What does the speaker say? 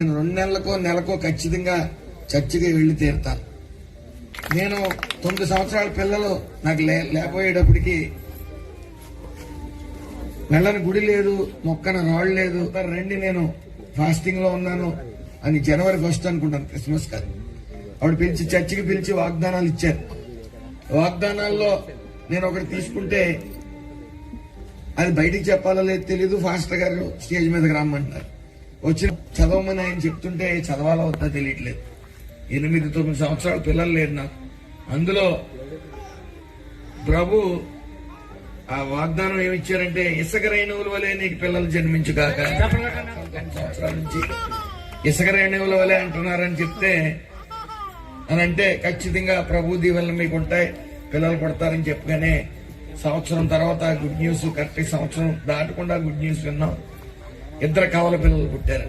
నేను రెండు నెలలకో నెలకో ఖచ్చితంగా చర్చికి వెళ్ళి తీరుతాను నేను తొమ్మిది సంవత్సరాల పిల్లలు నాకు లే లేకపోయేటప్పటికి వెళ్ళని గుడి లేదు మొక్కన రాళ్ళు లేదు. రండి నేను ఫాస్టింగ్లో ఉన్నాను అని జనవరి ఫస్ట్ అనుకుంటాను క్రిస్మస్ కాదు. ఆవిడ పిలిచి చర్చికి పిలిచి వాగ్దానాలు ఇచ్చారు. వాగ్దానాల్లో నేను ఒకటి తీసుకుంటే అది బయటికి చెప్పాలో లేదు తెలీదు ఫాస్టర్ గారు స్టేజ్ మీదకి రమ్మంటారు వచ్చి చదవమని ఆయన చెప్తుంటే చదవాలో వద్దా తెలియట్లేదు. ఎనిమిది తొమ్మిది సంవత్సరాల పిల్లలు లేరు నాకు. అందులో ప్రభు ఆ వాగ్దానం ఏమి ఇచ్చారంటే ఇసుక రేణువుల వలె నీకు పిల్లలు జన్మించుగాక సంవత్సరాల నుంచి ఇసుక రేణువుల వలె అంటున్నారని చెప్తే అని అంటే ఖచ్చితంగా ప్రభు దీవెనలు మీకు ఉంటాయి పిల్లలు పడతారని చెప్పగానే సంవత్సరం తర్వాత గుడ్ న్యూస్ కరెక్ట్ సంవత్సరం దాటకుండా గుడ్ న్యూస్ విన్నాం. ఇద్దరు కవల పిల్లలు పుట్టారు.